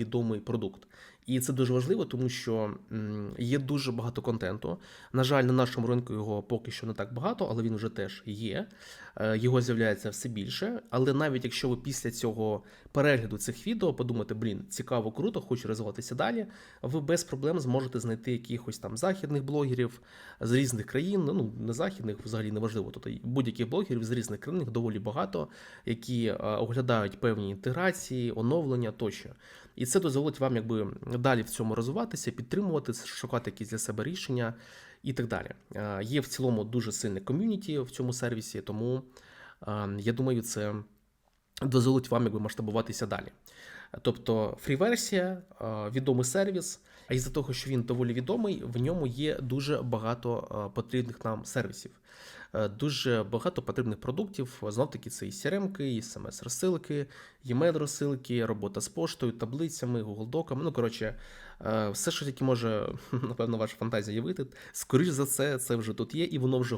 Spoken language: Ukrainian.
відомий продукт. І це дуже важливо, тому що є дуже багато контенту. На жаль, на нашому ринку його поки що не так багато, але він вже теж є. Е, Його з'являється все більше. Але навіть якщо ви після цього перегляду цих відео подумаєте, блін, цікаво, круто, хочу розвиватися далі, ви без проблем зможете знайти якихось там західних блогерів з різних країн. Ну не західних, взагалі не важливо. Тобто будь-яких блогерів з різних країн їх доволі багато, які е, оглядають певні інтеграції, оновлення тощо. І це дозволить вам якби далі в цьому розвиватися, підтримувати, шукати якісь для себе рішення і так далі. Є в цілому дуже сильне ком'юніті в цьому сервісі, тому я думаю, це дозволить вам якби масштабуватися далі. Тобто фрі-версія, е, відомий сервіс, а із-за того, що він доволі відомий, в ньому є дуже багато е, потрібних нам сервісів. Е, Дуже багато потрібних продуктів. Знов таки це і CRM, і смс розсилки, e-mail розсилки, робота з поштою, таблицями, Google Доками. Ну коротше, все, що тільки може, напевно, ваша фантазія явити. Скоріш за це, це вже тут є, і воно вже